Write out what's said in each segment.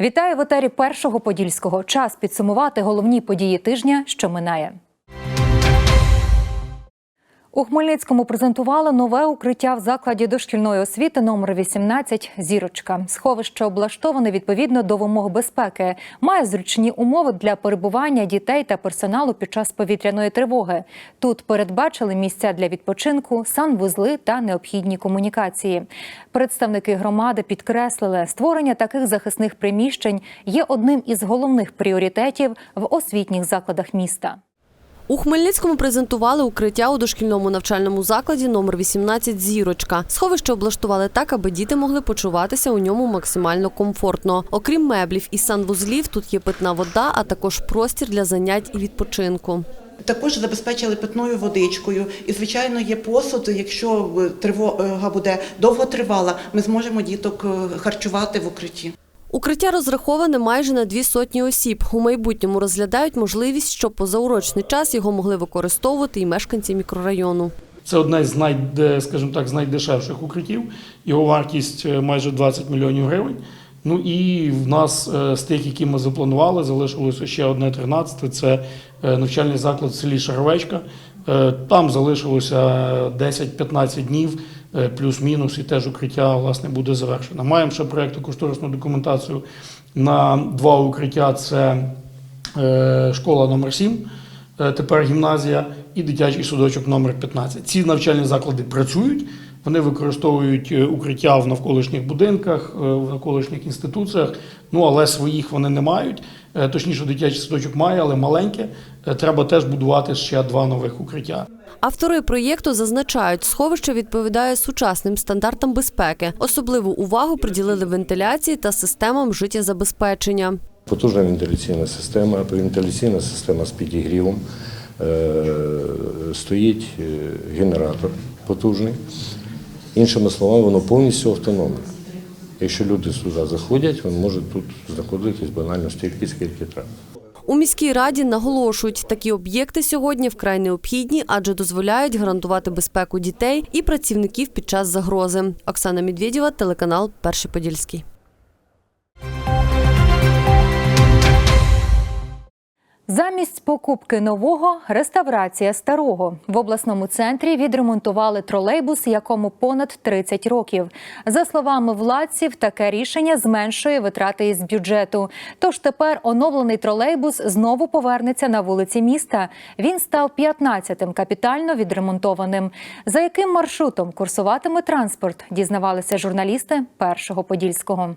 Вітаю в етері першого подільського. Час підсумувати головні події тижня, що минає. У Хмельницькому презентували нове укриття в закладі дошкільної освіти номер 18 «Зірочка». Сховище облаштоване відповідно до вимог безпеки. Має зручні умови для перебування дітей та персоналу під час повітряної тривоги. Тут передбачили місця для відпочинку, санвузли та необхідні комунікації. Представники громади підкреслили, створення таких захисних приміщень є одним із головних пріоритетів в освітніх закладах міста. У Хмельницькому презентували укриття у дошкільному навчальному закладі номер 18 «Зірочка». Сховище облаштували так, аби діти могли почуватися у ньому максимально комфортно. Окрім меблів і санвузлів, тут є питна вода, а також простір для занять і відпочинку. Також забезпечили питною водичкою, і звичайно є посуд. Якщо е, тривога буде довго тривала, ми зможемо діток е, харчувати в укритті. Укриття розраховане майже на дві сотні осіб. У майбутньому розглядають можливість, щоб позаурочний час його могли використовувати і мешканці мікрорайону. Це одне з най, скажімо так, з найдешевших укриттів. Його вартість е, майже 20 мільйонів гривень. Ну і в нас е, з тих, які ми запланували, залишилося ще одне 13 Це е, навчальний заклад в селі Шаровечка. Там залишилося 10-15 днів, плюс-мінус, і теж укриття власне буде завершено. Маємо ще проєкту кошторисну документацію на два укриття. Це е, школа номер 7 е, тепер гімназія і дитячий судочок номер 15. Ці навчальні заклади працюють. Вони використовують е, укриття в навколишніх будинках, е, в навколишніх інституціях. Ну але своїх вони не мають. Е, Точніше, дитячий садочок має, але маленьке. Треба теж будувати ще два нових укриття. Автори проєкту зазначають, сховище відповідає сучасним стандартам безпеки. Особливу увагу приділили вентиляції та системам життєзабезпечення. Потужна вентиляційна система, вентиляційна система з підігрівом. Стоїть генератор потужний. Іншими словами, воно повністю автономне. Якщо люди сюди заходять, вони можуть тут знаходитись банально стільки, скільки треба. У міській раді наголошують, такі об'єкти сьогодні вкрай необхідні, адже дозволяють гарантувати безпеку дітей і працівників під час загрози. Оксана Медведєва, телеканал Перший Подільський. Замість покупки нового реставрація старого в обласному центрі відремонтували тролейбус, якому понад 30 років. За словами владців, таке рішення зменшує витрати із бюджету. Тож тепер оновлений тролейбус знову повернеться на вулиці міста. Він став 15-тим капітально відремонтованим. За яким маршрутом курсуватиме транспорт, дізнавалися журналісти першого подільського.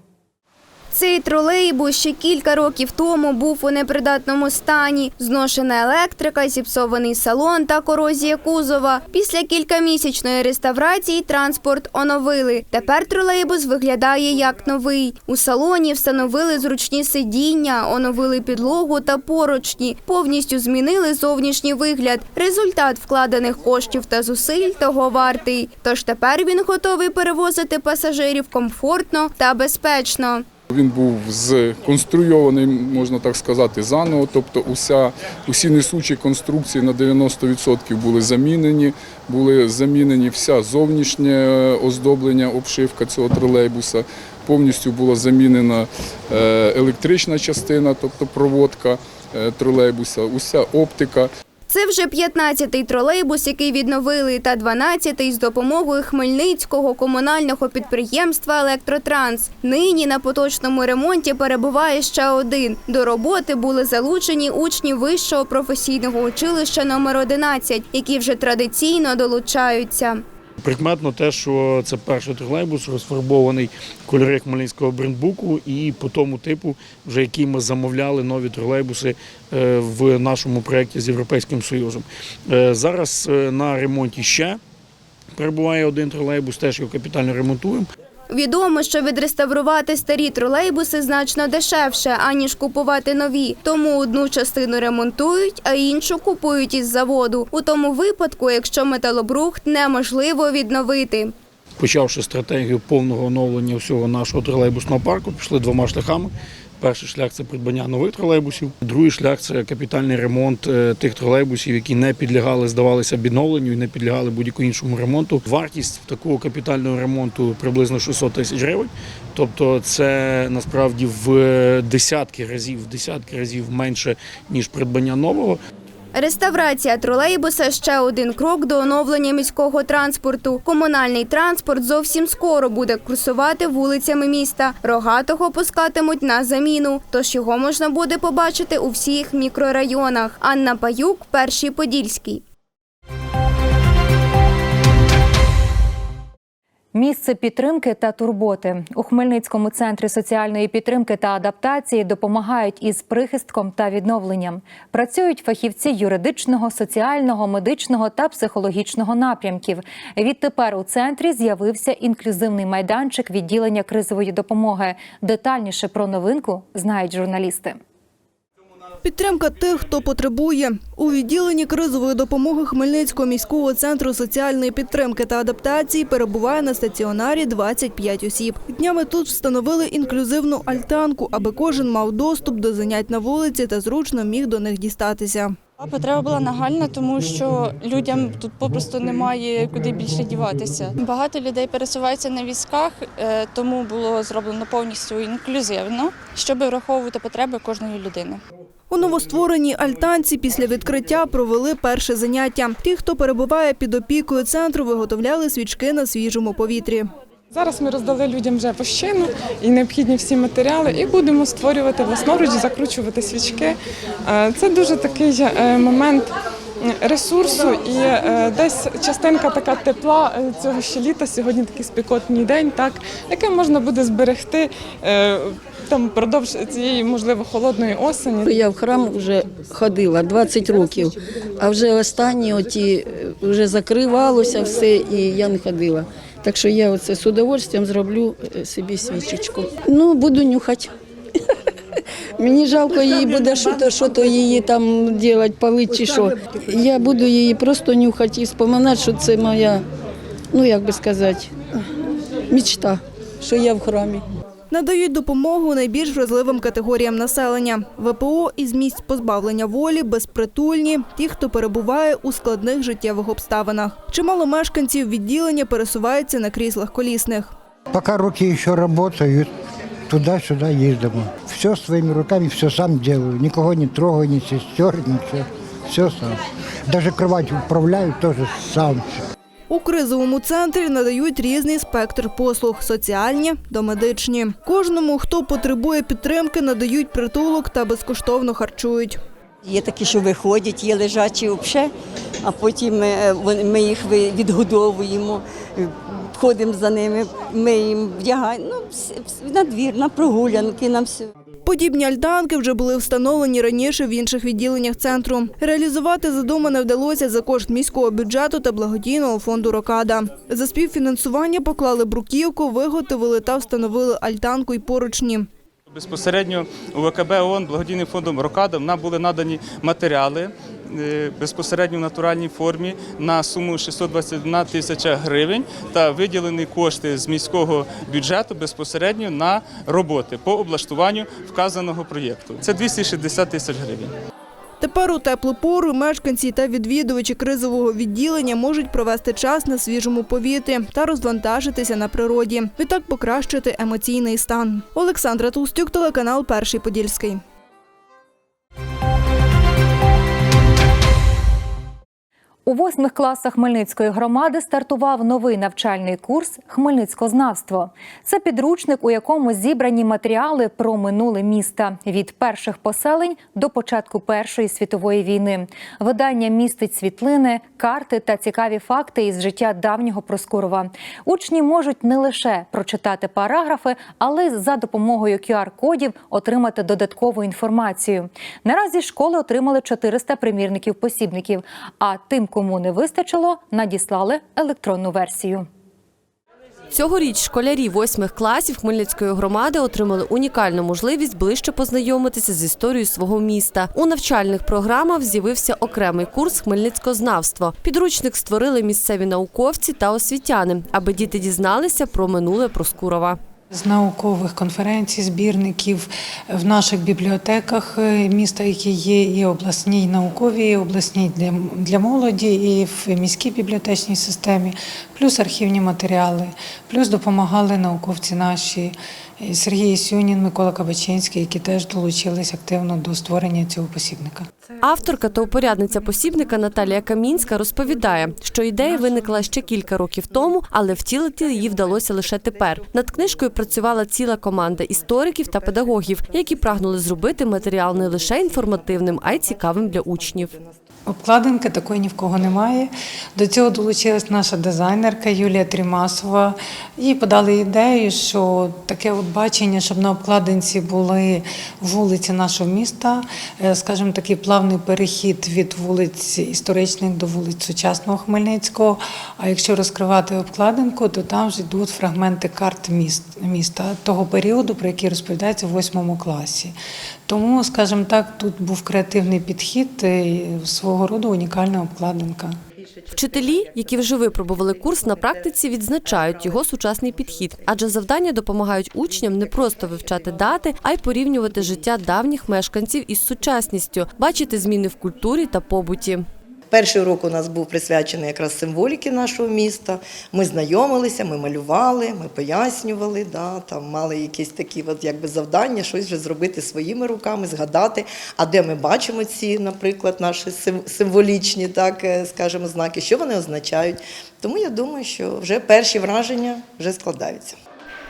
Цей тролейбус ще кілька років тому був у непридатному стані. Зношена електрика, зіпсований салон та корозія кузова. Після кількамісячної реставрації транспорт оновили. Тепер тролейбус виглядає як новий. У салоні встановили зручні сидіння, оновили підлогу та поручні, повністю змінили зовнішній вигляд. Результат вкладених коштів та зусиль того вартий. Тож тепер він готовий перевозити пасажирів комфортно та безпечно. Він був сконструйований, можна так сказати, заново. Тобто уся, усі несучі конструкції на 90% були замінені, були замінені вся зовнішнє оздоблення, обшивка цього тролейбуса. Повністю була замінена е, електрична частина, тобто проводка е, тролейбуса, уся оптика. Це вже 15-й тролейбус, який відновили, та 12-й з допомогою Хмельницького комунального підприємства «Електротранс». Нині на поточному ремонті перебуває ще один. До роботи були залучені учні вищого професійного училища номер 11, які вже традиційно долучаються. Прикметно те, що це перший тролейбус, розфарбований в кольори Хмельницького брендбуку, і по тому типу, вже який ми замовляли нові тролейбуси е, в нашому проєкті з Європейським Союзом. Е, Зараз е, на ремонті ще перебуває один тролейбус, теж його капітально ремонтуємо. Відомо, що відреставрувати старі тролейбуси значно дешевше, аніж купувати нові. Тому одну частину ремонтують, а іншу купують із заводу. У тому випадку, якщо металобрухт неможливо відновити. Почавши стратегію повного оновлення всього нашого тролейбусного парку, пішли двома шляхами. Перший шлях це придбання нових тролейбусів. Другий шлях це капітальний ремонт е, тих тролейбусів, які не підлягали, здавалися відновленню і не підлягали будь-якому іншому ремонту. Вартість такого капітального ремонту приблизно 600 тисяч гривень. Тобто, це насправді в десятки разів, в десятки разів менше ніж придбання нового. Реставрація тролейбуса ще один крок до оновлення міського транспорту. Комунальний транспорт зовсім скоро буде курсувати вулицями міста. Рогатого пускатимуть на заміну, тож його можна буде побачити у всіх мікрорайонах. Анна Паюк, перший подільський. Місце підтримки та турботи у Хмельницькому центрі соціальної підтримки та адаптації допомагають із прихистком та відновленням. Працюють фахівці юридичного, соціального, медичного та психологічного напрямків. Відтепер у центрі з'явився інклюзивний майданчик відділення кризової допомоги. Детальніше про новинку знають журналісти. Підтримка тих, хто потребує. У відділенні кризової допомоги Хмельницького міського центру соціальної підтримки та адаптації перебуває на стаціонарі 25 осіб. Днями тут встановили інклюзивну альтанку, аби кожен мав доступ до занять на вулиці та зручно міг до них дістатися. Потреба була нагальна, тому що людям тут попросту немає куди більше діватися. Багато людей пересуваються на візках, е, тому було зроблено повністю інклюзивно, щоб враховувати потреби кожної людини. У новоствореній альтанці після відкриття провели перше заняття. Ті, хто перебуває під опікою центру, виготовляли свічки на свіжому повітрі. Зараз ми роздали людям вже пощину і необхідні всі матеріали, і будемо створювати власноруч, закручувати свічки. Е, Це дуже такий е, момент ресурсу і е, десь частинка така тепла цього ще літа. Сьогодні такий спекотний день, так яке можна буде зберегти там впродовж цієї можливо холодної осені. Я в храм вже ходила 20 років, а вже останні оті е, вже закривалося все, і я не ходила. Так що я оце з удовольствием зроблю е, собі свічечку. Ну, буду нюхати. Мені жалко її буде що-то, що-то її там робити, палити чи що. Я буду її просто нюхати і споминати, що це моя, ну як би сказати, мечта, що я в храмі. Надають допомогу найбільш вразливим категоріям населення. ВПО із місць позбавлення волі, безпритульні, ті, хто перебуває у складних життєвих обставинах. Чимало мешканців відділення пересуваються на кріслах колісних. Пока руки еще работают, туда-сюда ездим. Все своими руками, все сам делаю. Никого не трогаю, ни сестер, ничего. Все сам. Даже кровать управляю тоже сам. У кризовому центрі надають різний спектр послуг – соціальні, домедичні. Кожному, хто потребує підтримки, надають притулок та безкоштовно харчують. Є такі, що виходять, є лежачі взагалі, а потім е, ми їх відгодовуємо, е, ходимо за ними, ми їм вдягаємо ну, на двір, на прогулянки, на все. Подібні альтанки вже були встановлені раніше в інших відділеннях центру. Реалізувати задумане вдалося за кошт міського бюджету та благодійного фонду «Рокада». За співфінансування поклали бруківку, виготовили та встановили альтанку і поручні. Безпосередньо у ВКБ ООН благодійним фондом Рокада нам були надані матеріали безпосередньо в натуральній формі на суму 621 тисяча гривень та виділені кошти з міського бюджету безпосередньо на роботи по облаштуванню вказаного проєкту. Це 260 тисяч гривень. Тепер у теплу пору мешканці та відвідувачі кризового відділення можуть провести час на свіжому повітрі та розвантажитися на природі. Відтак покращити емоційний стан. Олександра Тустюк, телеканал Перший Подільський. У восьмих класах Хмельницької громади стартував новий навчальний курс Хмельницькознавство. Це підручник, у якому зібрані матеріали про минуле міста від перших поселень до початку Першої світової війни. Видання містить світлини, карти та цікаві факти із життя давнього Проскурова. Учні можуть не лише прочитати параграфи, але й за допомогою QR-кодів отримати додаткову інформацію. Наразі школи отримали 400 примірників-посібників, а тим, кому не вистачило, надіслали електронну версію. Цьогоріч школярі восьмих класів Хмельницької громади отримали унікальну можливість ближче познайомитися з історією свого міста. У навчальних програмах з'явився окремий курс Хмельницькознавство. Підручник створили місцеві науковці та освітяни, аби діти дізналися про минуле Проскурова. З наукових конференцій, збірників в наших бібліотеках е, міста, які є і обласній, і науковій, і обласній для, для молоді, і в міській бібліотечній системі, плюс архівні матеріали, плюс допомагали науковці наші Сергій Сюнін, Микола Кабачинський, які теж долучились активно до створення цього посібника. Авторка та упорядниця посібника Наталія Камінська розповідає, що ідея виникла ще кілька років тому, але втілити її вдалося лише тепер. Над книжкою працювала ціла команда істориків та педагогів, які прагнули зробити матеріал не лише інформативним, а й цікавим для учнів. Обкладинки такої ні в кого немає. До цього долучилась наша дизайнерка Юлія Трімасова. Їй подали ідею, що таке от бачення, щоб на обкладинці були вулиці нашого міста, е, скажімо, такий плавний перехід від вулиць історичних до вулиць сучасного Хмельницького. А якщо розкривати обкладинку, то там вже йдуть фрагменти карт міст, міста того періоду, про який розповідається в восьмому класі. Тому, скажімо так, тут був креативний підхід, і свого роду унікальна обкладинка. Вчителі, які вже випробували курс на практиці, відзначають його сучасний підхід, адже завдання допомагають учням не просто вивчати дати, а й порівнювати життя давніх мешканців із сучасністю, бачити зміни в культурі та побуті. Перший урок у нас був присвячений якраз символіки нашого міста. Ми знайомилися, ми малювали, ми пояснювали, да, там мали якісь такі от, якби, завдання, щось вже зробити своїми руками, згадати, а де ми бачимо ці, наприклад, наші символічні, так, е, скажімо, знаки, що вони означають. Тому я думаю, що вже перші враження вже складаються.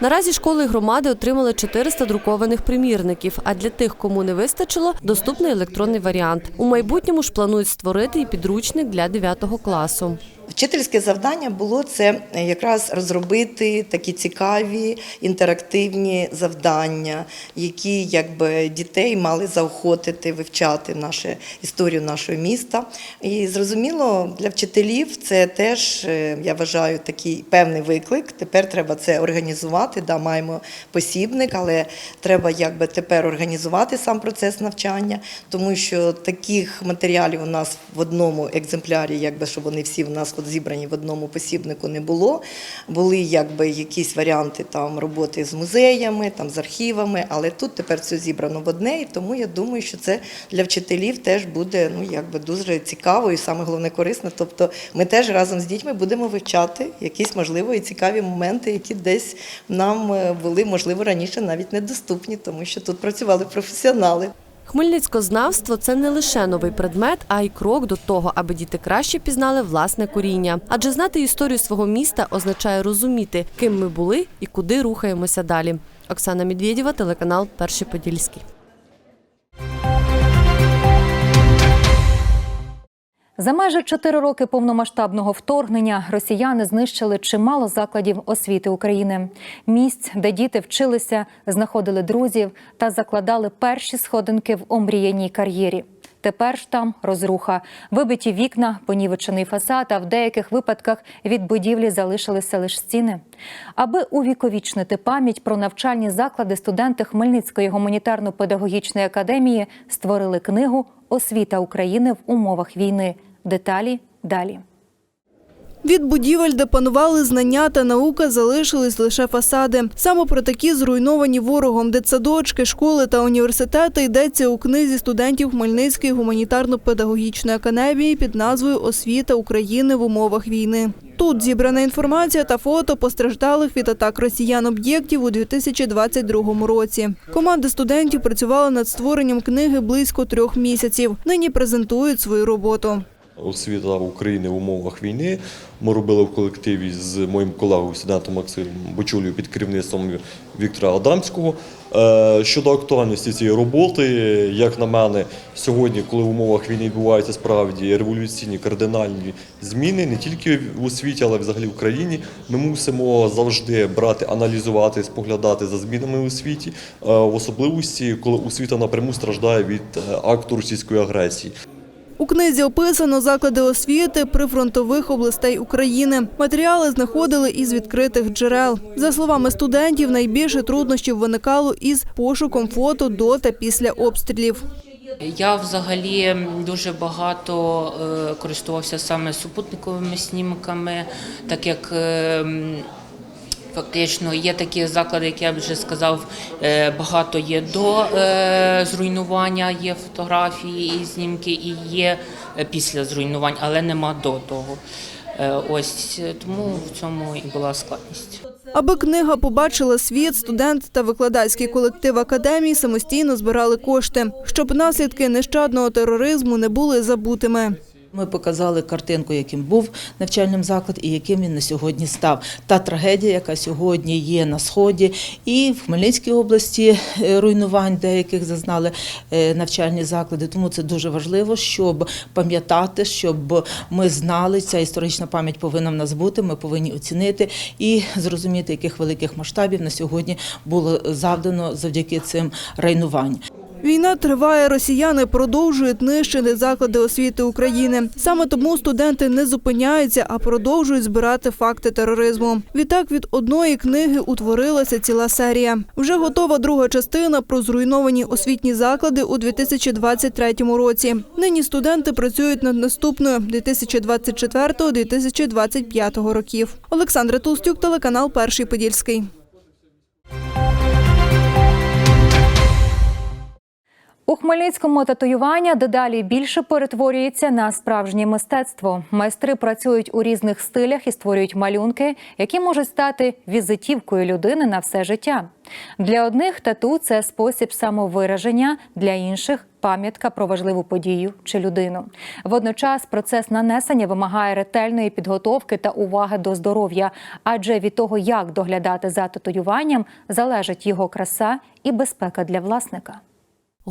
Наразі школи і громади отримали 400 друкованих примірників. А для тих, кому не вистачило, доступний електронний варіант. У майбутньому ж планують створити і підручник для 9 класу. Вчительське завдання було це якраз розробити такі цікаві інтерактивні завдання, які якби дітей мали заохотити вивчати нашу історію нашого міста. І зрозуміло, для вчителів це теж е, я вважаю такий певний виклик. Тепер треба це організувати. Да, маємо посібник, але треба якби тепер організувати сам процес навчання, тому що таких матеріалів у нас в одному екземплярі, якби щоб вони всі в нас от зібрані в одному посібнику не було. Були якби якісь варіанти там роботи з музеями, там з архівами, але тут тепер все зібрано в одне, і тому я думаю, що це для вчителів теж буде ну якби дуже цікаво і саме головне корисно. Тобто ми теж разом з дітьми будемо вивчати якісь можливо і цікаві моменти, які десь нам е, були можливо раніше навіть недоступні, тому що тут працювали професіонали. Хмельницькознавство це не лише новий предмет, а й крок до того, аби діти краще пізнали власне коріння. Адже знати історію свого міста означає розуміти, ким ми були і куди рухаємося далі. Оксана Медведєва, телеканал Перший Подільський. За майже чотири роки повномасштабного вторгнення росіяни знищили чимало закладів освіти України. Місць, де діти вчилися, знаходили друзів та закладали перші сходинки в омріяній кар'єрі. Тепер ж там розруха, вибиті вікна, понівечений фасад, а в деяких випадках від будівлі залишилися лише стіни. Аби увіковічнити пам'ять про навчальні заклади, студенти Хмельницької гуманітарно-педагогічної академії створили книгу Освіта України в умовах війни. Деталі далі. Від будівель, де панували знання та наука, залишились лише фасади. Саме про такі зруйновані ворогом дитсадочки, школи та університети йдеться у книзі студентів Хмельницької гуманітарно-педагогічної академії під назвою Освіта України в умовах війни. Тут зібрана інформація та фото постраждалих від атак росіян об'єктів у 2022 році. Команда студентів працювала над створенням книги близько трьох місяців. Нині презентують свою роботу. Освіта України в умовах війни. Ми робили в колективі з моїм колегою, студентом Максимом Бочулею під керівництвом Віктора Адамського. Е, Щодо актуальності цієї роботи, як на мене, сьогодні, коли в умовах війни відбуваються справді революційні кардинальні зміни, не тільки в освіті, але й взагалі в країні, ми мусимо завжди брати, аналізувати, споглядати за змінами у освіті, е, в особливості, коли освіта напряму страждає від е, акту російської агресії. У книзі описано заклади освіти прифронтових областей України. Матеріали знаходили із відкритих джерел. За словами студентів, найбільше труднощів виникало із пошуком фото до та після обстрілів. Я взагалі дуже багато е, користувався саме супутниковими снімками, так як е, м, Фактично є такі заклади, як я вже сказав, е, багато є до е, зруйнування, є фотографії і знімки, і є е, після зруйнувань, але нема до того. Ось тому в цьому і була складність. Аби книга побачила світ, студент та викладацький колектив академії самостійно збирали кошти, щоб наслідки нещадного тероризму не були забутими. Ми показали картинку, яким був навчальним заклад і яким він на сьогодні став. Та трагедія, яка сьогодні є на сході, і в Хмельницькій області е, руйнувань деяких зазнали е, навчальні заклади. Тому це дуже важливо, щоб пам'ятати, щоб ми знали, ця історична пам'ять повинна в нас бути. Ми повинні оцінити і зрозуміти, яких великих масштабів на сьогодні було завдано завдяки цим руйнуванням. Війна триває, росіяни продовжують нищити заклади освіти України. Саме тому студенти не зупиняються, а продовжують збирати факти тероризму. Відтак від одної книги утворилася ціла серія. Вже готова друга частина про зруйновані освітні заклади у 2023 році. Нині студенти працюють над наступною 2024-2025 років. Олександра Толстюк, телеканал Перший Подільський. У Хмельницькому татуювання дедалі більше перетворюється на справжнє мистецтво. Майстри працюють у різних стилях і створюють малюнки, які можуть стати візитівкою людини на все життя. Для одних тату це спосіб самовираження, для інших пам'ятка про важливу подію чи людину. Водночас процес нанесення вимагає ретельної підготовки та уваги до здоров'я, адже від того, як доглядати за татуюванням, залежить його краса і безпека для власника.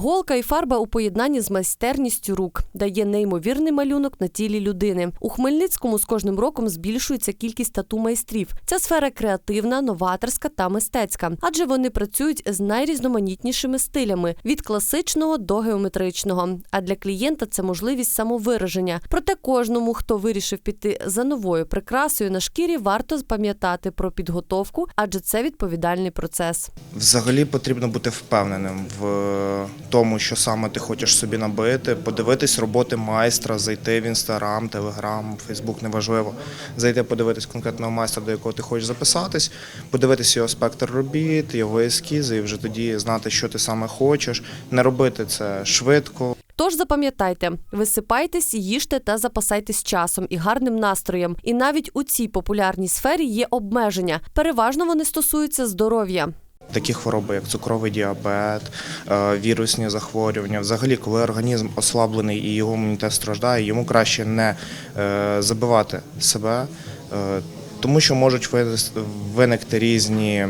Голка і фарба у поєднанні з майстерністю рук дає неймовірний малюнок на тілі людини. У Хмельницькому з кожним роком збільшується кількість тату майстрів. Ця сфера креативна, новаторська та мистецька, адже вони працюють з найрізноманітнішими стилями від класичного до геометричного. А для клієнта це можливість самовираження. Проте кожному, хто вирішив піти за новою прикрасою на шкірі, варто пам'ятати про підготовку, адже це відповідальний процес. Взагалі потрібно бути впевненим в тому, що саме ти хочеш собі набити, подивитись роботи майстра, зайти в інстаграм, телеграм, фейсбук, неважливо. Зайти подивитись конкретного майстра, до якого ти хочеш записатись, подивитись його спектр робіт, його ескізи, і вже тоді знати, що ти саме хочеш, не робити це швидко. Тож запам'ятайте, висипайтесь, їжте та запасайтесь часом і гарним настроєм. І навіть у цій популярній сфері є обмеження. Переважно вони стосуються здоров'я. Такі хвороби, як цукровий діабет, е, вірусні захворювання. Взагалі, коли організм ослаблений і його імунітет страждає, йому краще не е, забивати себе, е, тому що можуть виникти різні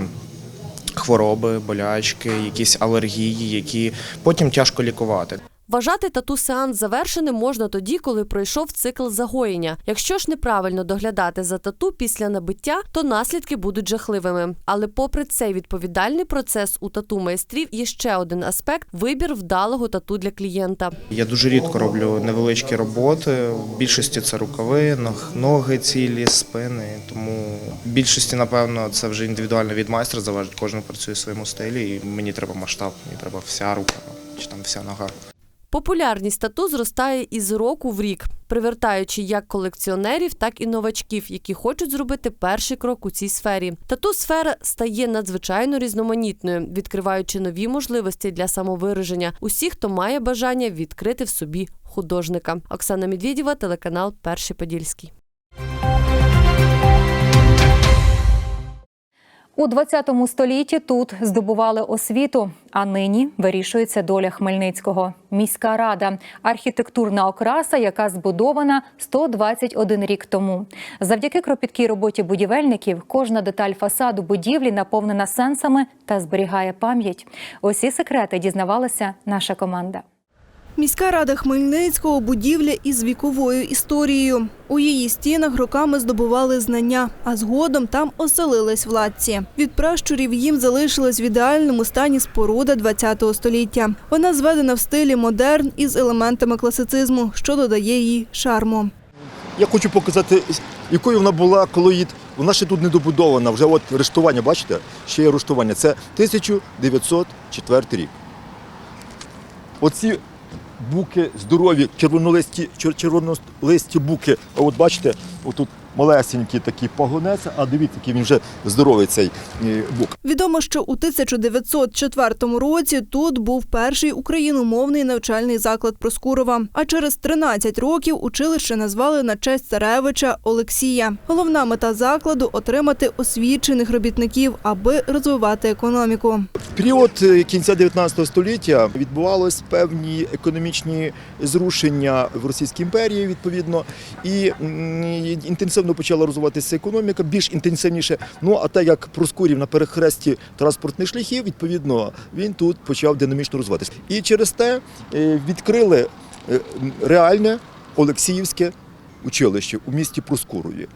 хвороби, болячки, якісь алергії, які потім тяжко лікувати. Вважати тату-сеанс завершеним можна тоді, коли пройшов цикл загоєння. Якщо ж неправильно доглядати за тату після набиття, то наслідки будуть жахливими. Але попри цей відповідальний процес у тату майстрів є ще один аспект вибір вдалого тату для клієнта. Я дуже рідко роблю невеличкі роботи. В більшості це рукави, ног- ноги цілі, спини. Тому в більшості, напевно, це вже індивідуально від майстра залежить. Кожен працює в своєму стилі, і мені треба масштаб, мені треба вся рука чи там вся нога. Популярність тату зростає із року в рік, привертаючи як колекціонерів, так і новачків, які хочуть зробити перший крок у цій сфері. Тату сфера стає надзвичайно різноманітною, відкриваючи нові можливості для самовираження усіх, хто має бажання відкрити в собі художника. Оксана Медведєва, телеканал Перший Подільський. У 20 столітті тут здобували освіту, а нині вирішується доля Хмельницького. Міська рада архітектурна окраса, яка збудована 121 рік тому. Завдяки кропіткій роботі будівельників кожна деталь фасаду будівлі наповнена сенсами та зберігає пам'ять. Усі секрети дізнавалася наша команда. Міська рада Хмельницького будівля із віковою історією. У її стінах роками здобували знання, а згодом там оселились владці. Від пращурів їм залишилась в ідеальному стані споруда ХХ століття. Вона зведена в стилі модерн із елементами класицизму, що додає їй шарму. Я хочу показати, якою вона була, коли. Вона ще тут не добудована, вже от рештування, бачите? Ще є рештування. Це 1904 рік. Оці буки здорові, червонолисті, чер- червонолисті буки, а от бачите, отут малесенький такий погонець, а дивіться, який він вже здоровий цей е, бук. Відомо, що у 1904 році тут був перший україномовний навчальний заклад Проскурова. А через 13 років училище назвали на честь царевича Олексія. Головна мета закладу отримати освічених робітників, аби розвивати економіку. В період е, кінця 19 століття відбувалися певні економічні зрушення в Російській імперії, відповідно, і м, інтенсивно почала розвиватися економіка, більш інтенсивніше. Ну а так як Проскурів на перехресті транспортних шляхів, відповідно, він тут почав динамічно розвиватися. І через те е, відкрили е, реальне Олексіївське училище у місті Проскурові.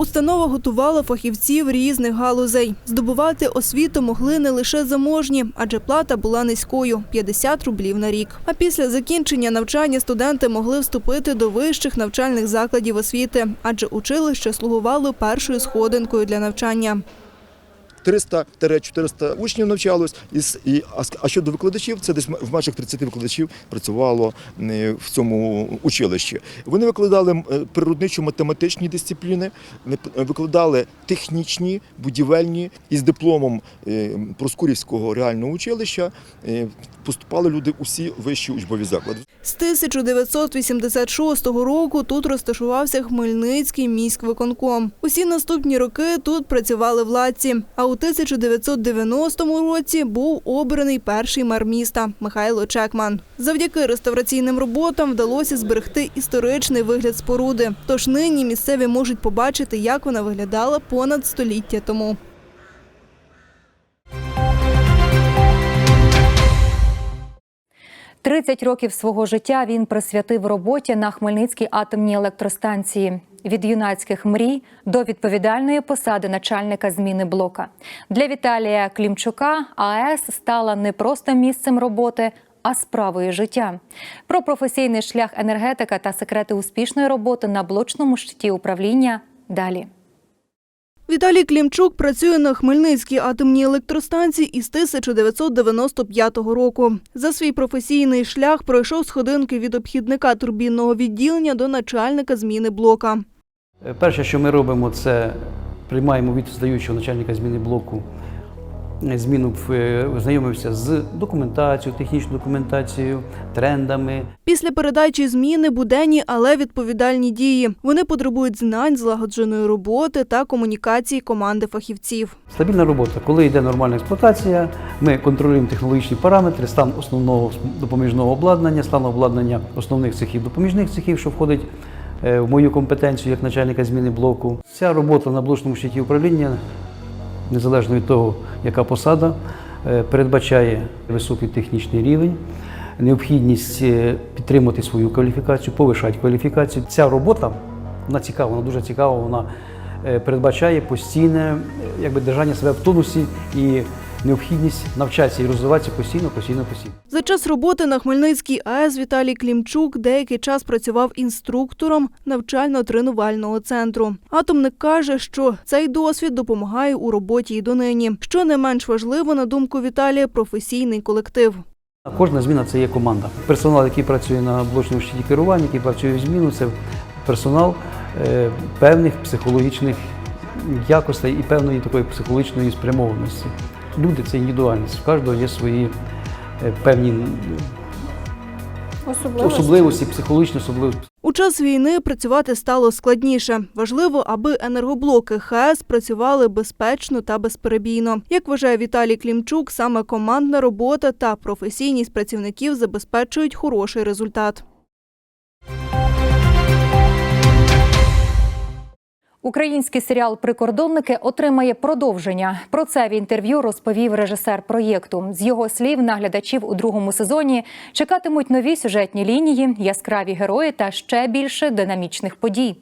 Установа готувала фахівців різних галузей. Здобувати освіту могли не лише заможні, адже плата була низькою 50 рублів на рік. А після закінчення навчання студенти могли вступити до вищих навчальних закладів освіти, адже училище слугувало першою сходинкою для навчання. 300-400 учнів навчалось, із- і, а щодо викладачів, це десь в межах 30 викладачів працювало е, в цьому училищі. Вони викладали е, природничо-математичні дисципліни, викладали технічні, будівельні, і з дипломом е, Проскурівського реального училища е, поступали люди усі вищі учбові заклади. З 1986 року тут розташувався Хмельницький міськвиконком. Усі наступні роки тут працювали владці. А у 1990 році був обраний перший мер міста Михайло Чекман. Завдяки реставраційним роботам вдалося зберегти історичний вигляд споруди. Тож нині місцеві можуть побачити, як вона виглядала понад століття тому. – 30 років свого життя він присвятив роботі на Хмельницькій атомній електростанції. Від юнацьких мрій до відповідальної посади начальника зміни блока. Для Віталія Клімчука АЕС стала не просто місцем роботи, а справою життя. Про професійний шлях енергетика та секрети успішної роботи на блочному щиті управління далі. Віталій Клімчук працює на Хмельницькій атомній електростанції із 1995 року. За свій професійний шлях пройшов сходинки від обхідника турбінного відділення до начальника зміни блока. Перше, що ми робимо, це приймаємо від здаючого начальника зміни блоку зміну, е, знайомився з документацією, технічною документацією, трендами. Після передачі зміни буденні, але відповідальні дії. Вони потребують знань, злагодженої роботи та комунікації команди фахівців. Стабільна робота. Коли йде нормальна експлуатація, ми контролюємо технологічні параметри, стан основного допоміжного обладнання, стан обладнання основних цехів, допоміжних цехів, що входить е, в мою компетенцію як начальника зміни блоку. Ця робота на блочному щиті управління, незалежно від того, яка посада, е, передбачає високий технічний рівень, необхідність підтримати підтримувати свою кваліфікацію, повишати кваліфікацію. Ця робота вона цікава, вона дуже цікава. Вона е, передбачає постійне е, якби, держання себе в тонусі і необхідність навчатися і розвиватися постійно, постійно, постійно. За час роботи на Хмельницькій АЕС Віталій Клімчук деякий час працював інструктором навчально-тренувального центру. Атомник каже, що цей досвід допомагає у роботі і донині. Що не менш важливо, на думку Віталія, професійний колектив. Кожна зміна це є команда. Персонал, який працює на блочному щиті керування, який працює в зміну, це персонал е, певних психологічних якостей і певної такої психологічної спрямованості. Люди це індивідуальність. У кожного є свої е, певні особливості, психологічні особливості. У час війни працювати стало складніше. Важливо, аби енергоблоки ХАЕС працювали безпечно та безперебійно. Як вважає Віталій Клімчук, саме командна робота та професійність працівників забезпечують хороший результат. Український серіал Прикордонники отримає продовження. Про це в інтерв'ю розповів режисер проєкту. З його слів, наглядачів у другому сезоні чекатимуть нові сюжетні лінії, яскраві герої та ще більше динамічних подій.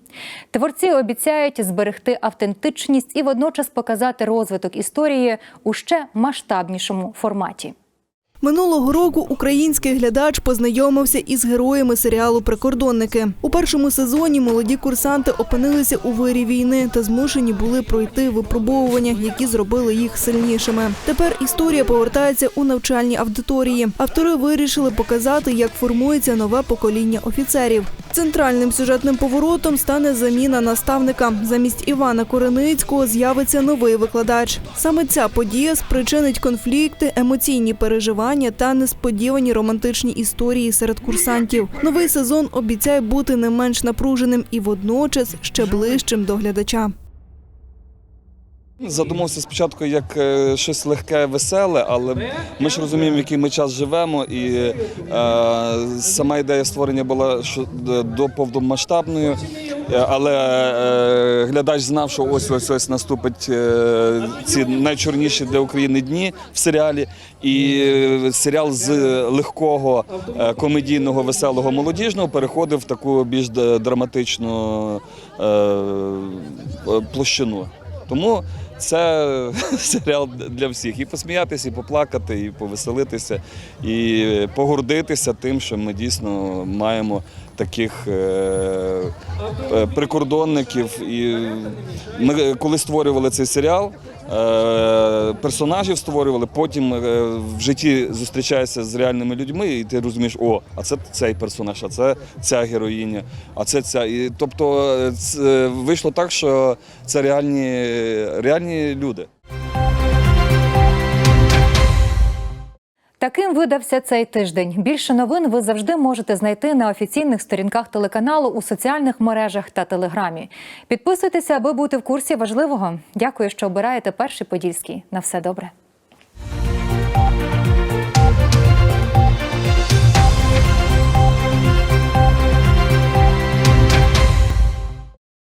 Творці обіцяють зберегти автентичність і водночас показати розвиток історії у ще масштабнішому форматі. Минулого року український глядач познайомився із героями серіалу Прикордонники. У першому сезоні молоді курсанти опинилися у вирі війни та змушені були пройти випробовування, які зробили їх сильнішими. Тепер історія повертається у навчальні аудиторії. Автори вирішили показати, як формується нове покоління офіцерів. Центральним сюжетним поворотом стане заміна наставника. Замість Івана Кореницького з'явиться новий викладач. Саме ця подія спричинить конфлікти, емоційні переживання та несподівані романтичні історії серед курсантів. Новий сезон обіцяє бути не менш напруженим і водночас ще ближчим до глядача. Задумався спочатку як е, щось легке, веселе, але ми ж розуміємо, в який ми час живемо, і е, сама ідея створення була до повномасштабною, е, але е, глядач знав, що ось ось ось наступить е, ці найчорніші для України дні в серіалі. І е, серіал з легкого е, комедійного, веселого, молодіжного переходив в таку більш драматичну е, площину. Тому це серіал для всіх. І посміятися, і поплакати, і повеселитися, і погордитися тим, що ми дійсно маємо таких е, е, прикордонників. І ми коли створювали цей серіал, е, персонажів створювали, потім в житті зустрічаєшся з реальними людьми, і ти розумієш, о, а це цей персонаж, а це ця героїня, а це ця. І, тобто вийшло так, що це реальні, реальні люди. Таким видався цей тиждень. Більше новин ви завжди можете знайти на офіційних сторінках телеканалу у соціальних мережах та телеграмі. Підписуйтеся, аби бути в курсі важливого. Дякую, що обираєте перший подільський. На все добре.